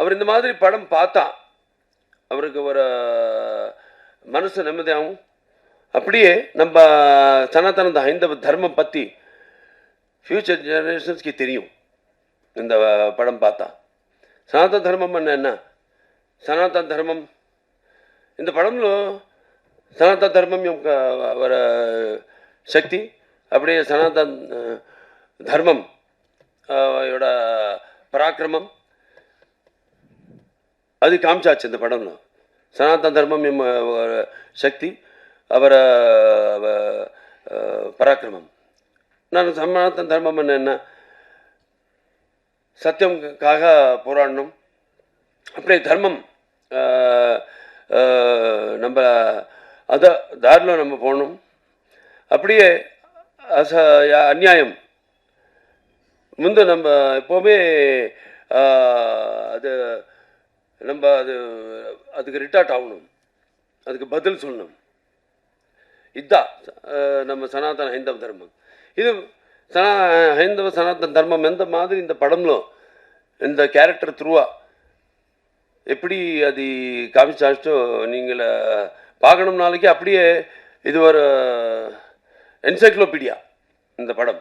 அவர் இந்த மாதிரி படம் பார்த்தா அவருக்கு ஒரு மனசு நிம்மதியாகவும் அப்படியே நம்ம சனாதன ஹைந்தவ தர்மம் பற்றி ஃப்யூச்சர் ஜெனரேஷன்ஸ்க்கு தெரியும் இந்த படம் பார்த்தா. సనాతన தர்மம் என்ன అన్న தர்மம் இந்த படம்ல పడంలో தர்மம் ధర్మం சக்தி அப்படியே అప్పుడే தர்மம் ధర్మం పరాక్రమం பராக்கிரமம் அது காமிச்சாச்சு இந்த படம்ல சனாதன தர்மம் எம் சக்தி அவர பராக்கிரமம். நான் சனாதன தர்மம் என்ன சத்தியம்காக போராடணும். அப்படியே தர்மம் ஆஹ், நம்ம அத தாரில் நம்ம போகணும் அப்படியே அச யா- அநியாயம் முந்து நம்ம எப்போவுமே அது நம்ம அது அதுக்கு ரிட்டார்ட் ஆகணும். அதுக்கு பதில் சொல்லணும். இதுதான் நம்ம சனாதன ஹைந்தவ தர்மம். இது சனா ஹைந்தவ சனாதன தர்மம் எந்த மாதிரி இந்த படம்లో இந்த கேரக்டர் த்ரூவாக எப்படி அது காமிச்சாச்சோ நீங்கள் பார்க்கணும் நாளைக்கு அப்படியே இது ஒரு என்சைக்ளோபீடியா இந்த படம்.